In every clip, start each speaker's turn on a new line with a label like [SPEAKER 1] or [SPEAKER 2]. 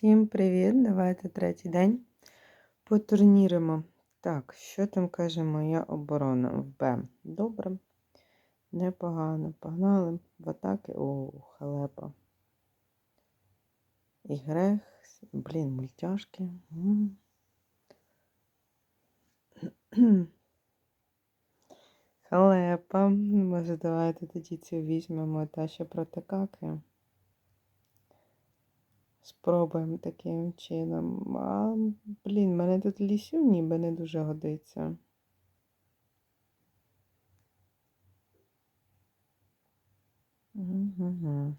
[SPEAKER 1] Всім привіт! Давайте третій день потурніримо. Так, що там каже моя оборона в Б? Добре, непогано. Погнали в атаки. О, халепа. І грех. Блін, мультяшки. Халепа. Може, давайте тоді цю візьмемо та що проти каки. Спробуємо таким чином. А, блін, мене тут лісю ніби не дуже годиться. Угу.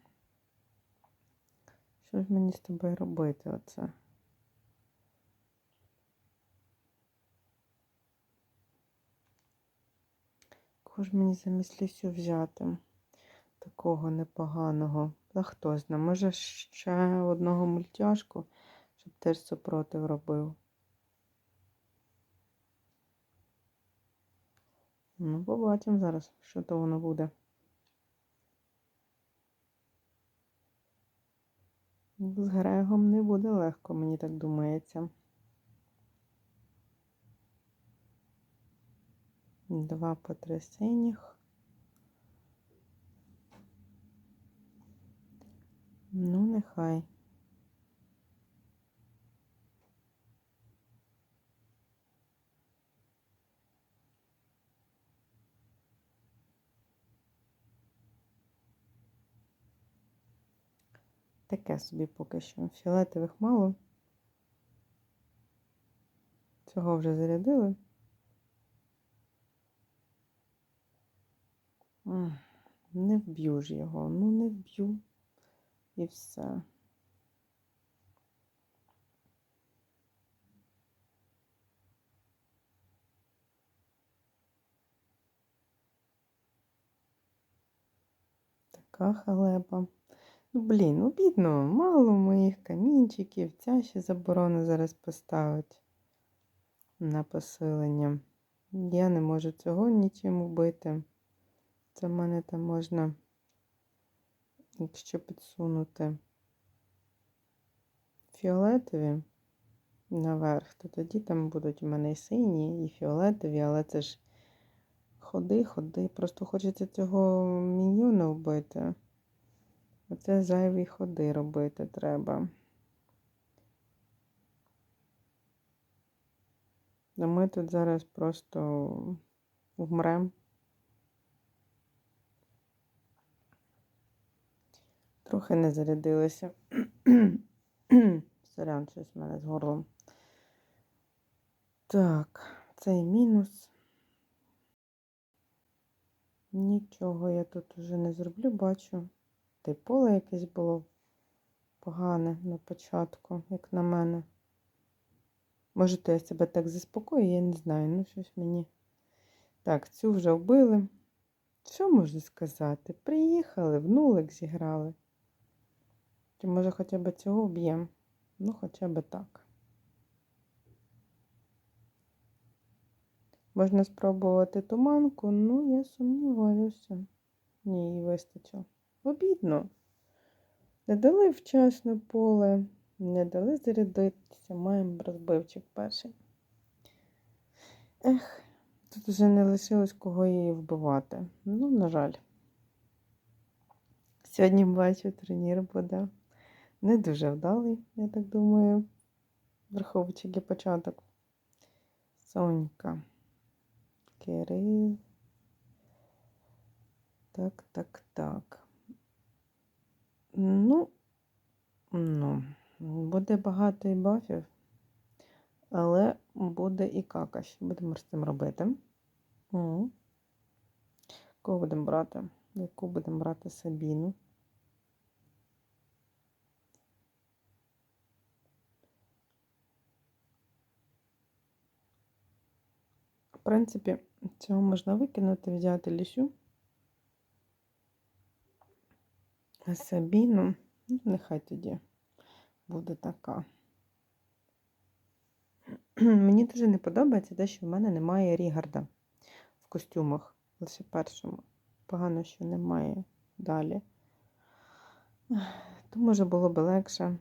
[SPEAKER 1] Що ж мені з тобою робити оце? Кого ж мені замість лісю взяти? Такого непоганого. А хто знає, може ще одного мультяшку, щоб теж супротив робив. Ну, побачимо зараз, що то воно буде. З Грегом не буде легко, мені так думається. Два по три синіх. Ну, нехай. Таке собі поки що. Фіолетових мало. Цього вже зарядили. Не вб'ю ж його, ну не вб'ю. І все. Така халепа. Ну, блін, ну бідно, мало моїх камінчиків. Ця ще заборона зараз поставить на посилення. Я не можу цього нічим вбити. Це в мене там можна, якщо підсунути фіолетові наверх, то тоді там будуть у мене і сині, і фіолетові, але це ж ходи, ходи. Просто хочеться цього міньйона вбити. Оце зайві ходи робити треба. А ми тут зараз просто вмрем. Трохи не зарядилися. Сорян, щось в мене з горлом. Так, цей мінус. Нічого я тут уже не зроблю, бачу. Та й поле якесь було погане на початку, як на мене. Може, то я себе так заспокою, я не знаю. Ну, щось мені. Так, цю вже вбили. Що можу сказати? Приїхали, в нулик зіграли. Чи може хоча б цього вб'ємо? Ну, хоча б так. Можна спробувати туманку, ну, я сумніваюся. Ні, їй вистачило. Обідно. Не дали вчасно поле, не дали зарядитися, маємо розбивчик перший. Ех, тут вже не лишилось кого її вбивати. Ну, на жаль. Сьогодні бачу, турнір буде не дуже вдалий, я так думаю, враховуючи який початок. Сонька. Кирил. Так, так, так. Ну, ну, буде багато і бафів, але буде і кака. Що будемо з цим робити? Кого будемо брати? Яку будемо брати Сабіну? В принципі, цього можна викинути, взяти лісю. Сабіну, ну, нехай тоді буде така. Мені дуже не подобається те, що в мене немає Рігарда в костюмах. Лише першому. Погано, що немає далі. То може було б легше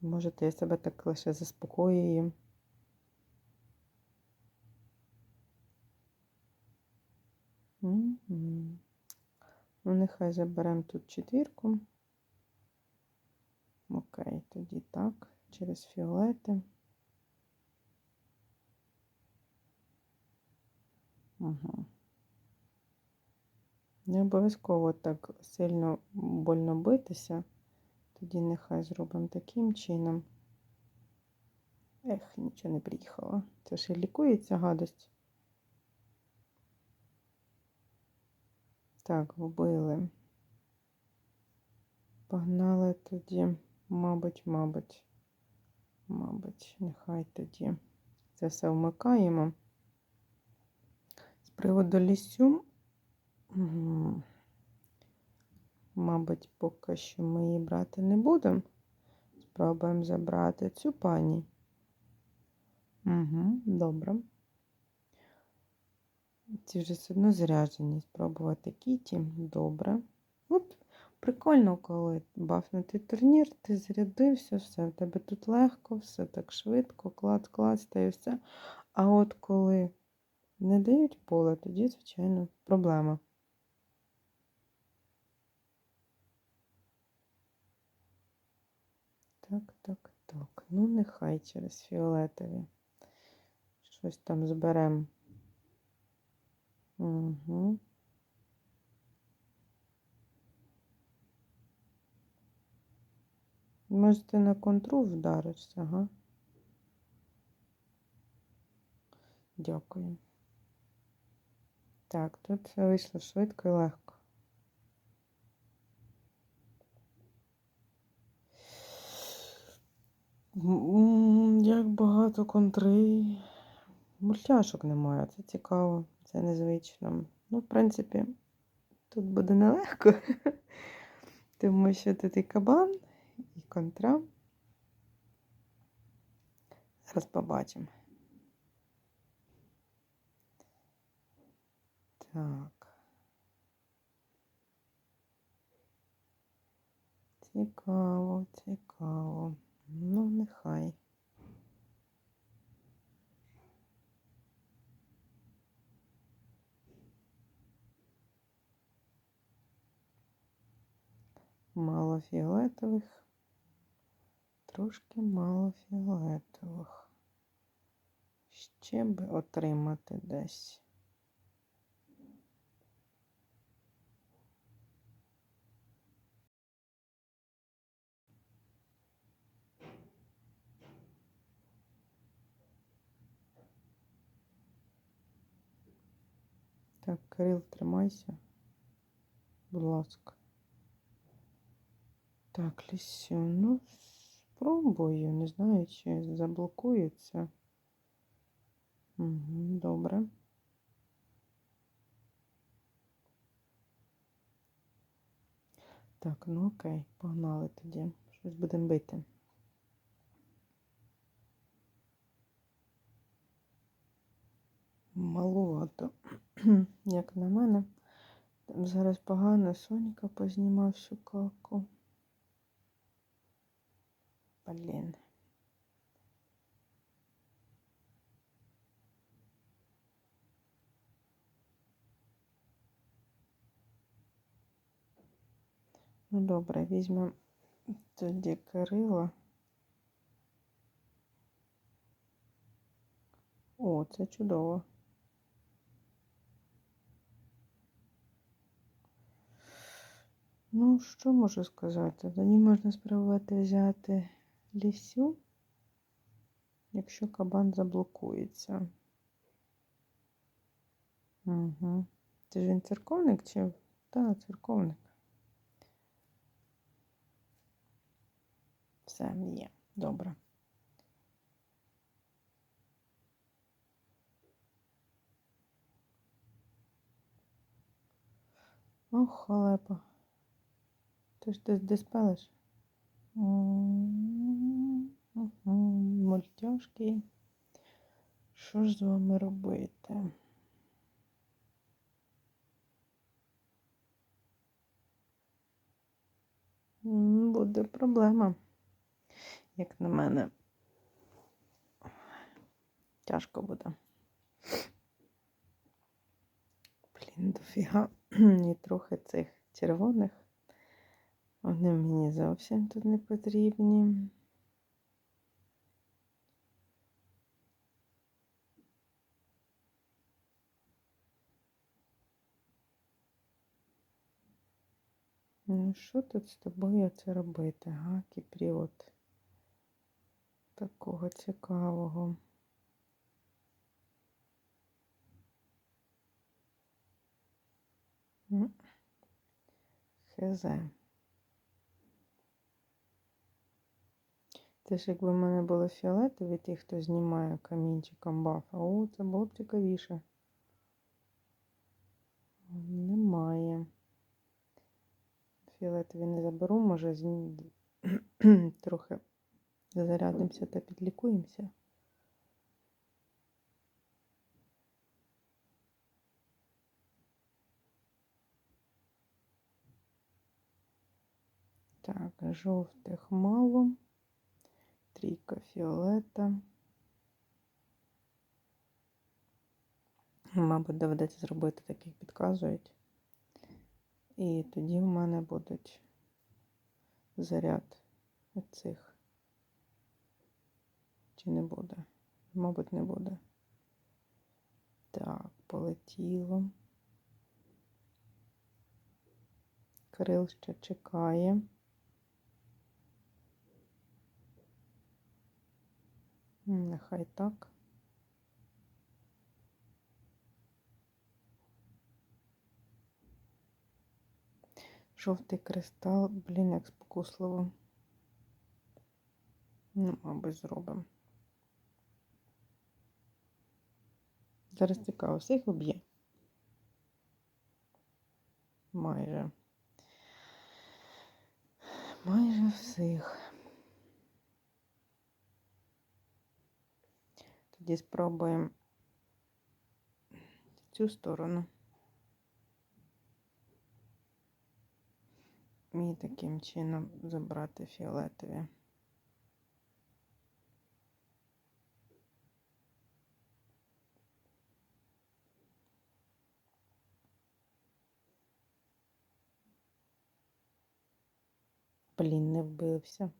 [SPEAKER 1] Можете я себе так лише заспокоюю. Ну, нехай заберемо тут четвірку. Окей, тоді так, через фіолети. Угу. Не обов'язково так сильно больно битися. Тоді нехай зробимо таким чином. Ех, нічого не приїхало. Це ж і лікується гадость. Так, вбили. Погнали тоді, мабуть, мабуть, мабуть, нехай тоді це все вмикаємо. З приводу лісю, мабуть, поки що ми її брати не будемо. Спробуємо забрати цю пані. Угу, добре. Ці вже все одно заряджені. Спробувати Кіті. Добре. От прикольно, коли бафнутий турнір, ти зарядився, все, в тебе тут легко, все так швидко, клац, клац, та і все. А от коли не дають поле, тоді, звичайно, проблема. Так, так, так. Ну, нехай через фіолетові. Щось там зберемо. Угу. Може, ти на контру вдаришся, ага. Дякую. Так, тут все вийшло швидко і легко. Як багато контри. Мультяшок немає, це цікаво, це незвично. Ну, в принципі, тут буде нелегко, тому що тут і кабан, і контра. Зараз побачимо. Так. Цікаво, цікаво. Ну, нехай. Мало фіолетових. Трошки мало фіолетових. Ще би отримати десь. Так, Кирил, тримайся. Будь ласка. Так, Лісю, ну, спробую. Не знаю, чи заблокується. Добре. Так, ну окей, погнали тоді. Щось будемо бити. Малувато, як на мене. Зараз погано Соніка познімав шукалку. Блін. Ну добре, візьмемо тоді Кирила. О, це чудово. Ну, що можу сказати? Тоді можна спробувати взяти лісю, якщо кабан заблокується. Угу. Це ж він церковник чи? Так, церковник. Все є. Добре. Ох, халепа. Ти ж десь десь пелиш? Мультяшки. Що ж з вами робити? Буде проблема. як на мене, тяжко буде. Блін, дофіга. І трохи цих червоних. Вони мені зовсім тут не потрібні. Ну, що тут з тобою це робити, га, кіпріот? Такого цікавого. М, Хз. Ж якби в мене були фіолетові, ті, хто знімає камінчиком бафа, о, це було б цікавіше. Немає. Фіолетові не заберу, може з... трохи зарядимося та підлікуємося. Так, жовтих мало. Трійка фіолета. Мабуть, доведеться зробити так, як підказують. І тоді в мене будуть заряд цих. Чи не буде? Мабуть, не буде. Так, полетіло. Кирил ще чекає. Нехай так. Жовтий кристал, блін, як спокусливо. Ну, мабуть, зробимо. Зараз цікаво, всіх об'є. Майже. Майже всіх. Тоді спробуємо цю сторону. І таким чином забрати фіолетові. Блін, не вбився.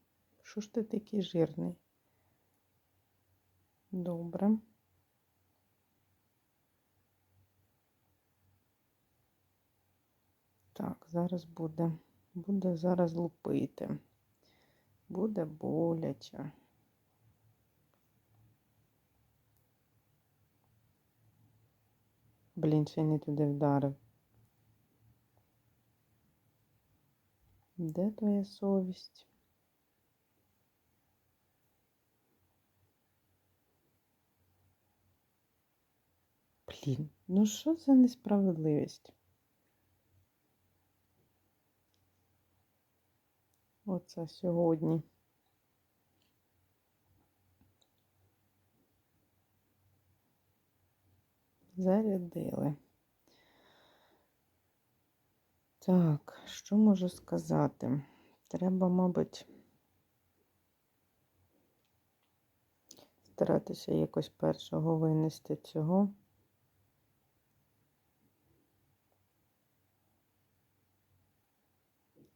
[SPEAKER 1] Що ж ти такий жирний? Добре. Так, зараз буде. Буде зараз лупити. Буде боляче. Блін, ще й не туди вдарив. Де твоя совість? Блін, ну що за несправедливість? Оце сьогодні. Зарядили. Так, що можу сказати? Треба, мабуть, старатися якось першого винести цього.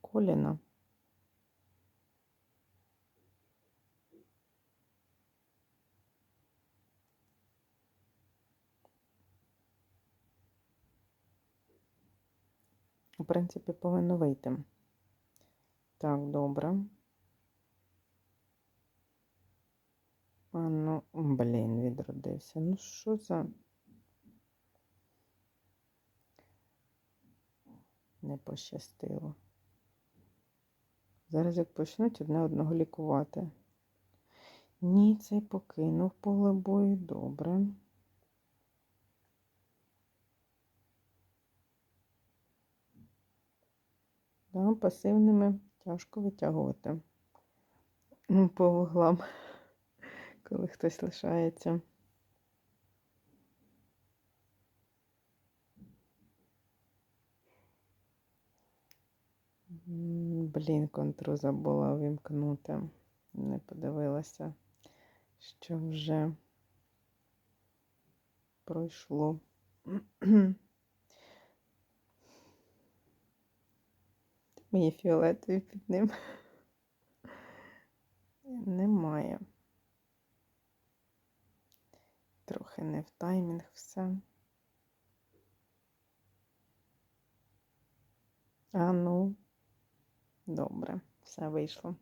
[SPEAKER 1] Коліна. Принципі, повинно вийти. Так, добре. А ну, блін, відродився. Ну, що за. Не пощастило. Зараз як почнуть одне одного лікувати. Ні, цей покинув поле бою. Добре. Да, пасивними тяжко витягувати по вуглам, коли хтось лишається. Блін, контру забула вимкнути. Не подивилася, що вже пройшло. Мої фіолетові під ним. Немає. Трохи не в таймінг все. А ну, добре, все вийшло.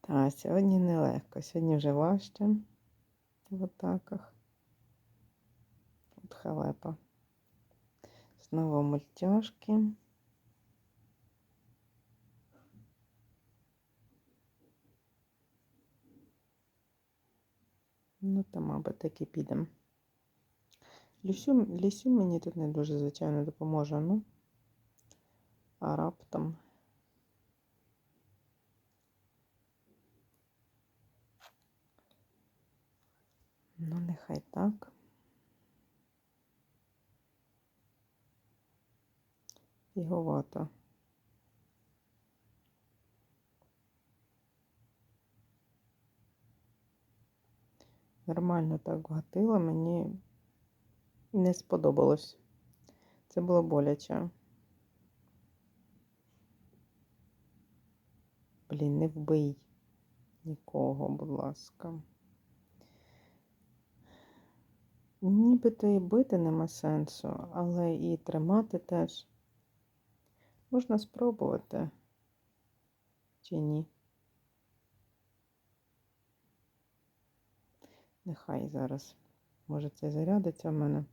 [SPEAKER 1] Та, сьогодні нелегко, сьогодні вже важче в атаках. От халепа. Знову мультяшки. Ну, то, мабуть, так і підемо. Лісю, лісю мені тут не дуже, звичайно, допоможе, ну. А раптом. Ну, нехай так. Фіговато. Нормально так гатила, мені не сподобалось. Це було боляче. Блін, не вбий нікого, будь ласка. Нібито і бити нема сенсу, але і тримати теж. Можна спробувати чи ні. Нехай зараз. Може це зарядиться в мене.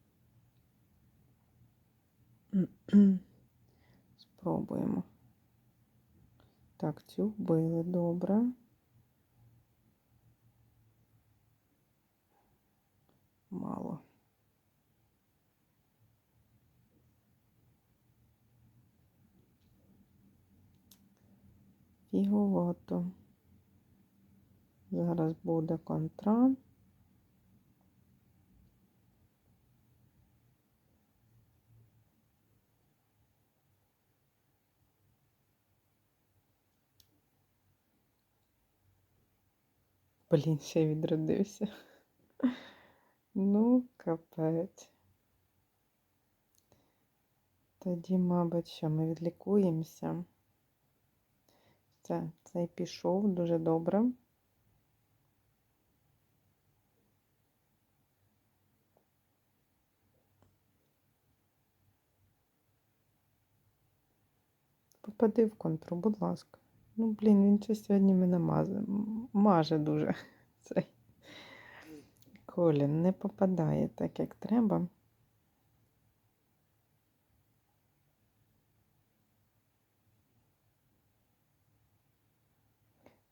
[SPEAKER 1] Спробуємо. Так, цю вбили добре. Мало. Фіговато. Зараз буде контра. Блін, ще відродився. Ну, капець. Тоді, мабуть, що ми відлікуємося. Це, цей пішов дуже добре. Попади в контру, будь ласка. Ну, блін, він щось сьогодні мене маже, маже дуже цей. Колін не попадає так, як треба.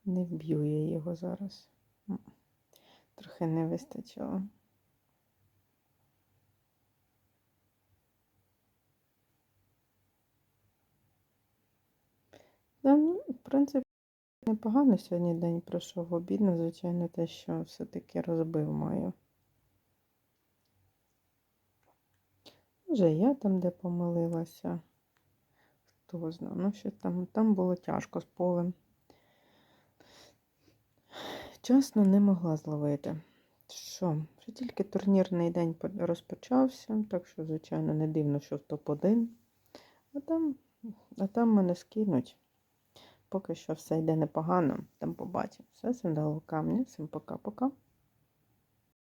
[SPEAKER 1] Не вб'ю я його зараз. Трохи не вистачило. Ну, в принципі, непогано сьогодні день пройшов. Обідно, звичайно, те, що все-таки розбив маю. Може, я там де помилилася. Хто знає. Ну, що там, там було тяжко з полем. Чесно, не могла зловити. Що? Що тільки турнірний день розпочався, так що, звичайно, не дивно, що в топ-1. А там, а там мене скинуть. Поки що все йде непогано. Там побачимо. Все, сандалу камня. Всім пока-пока.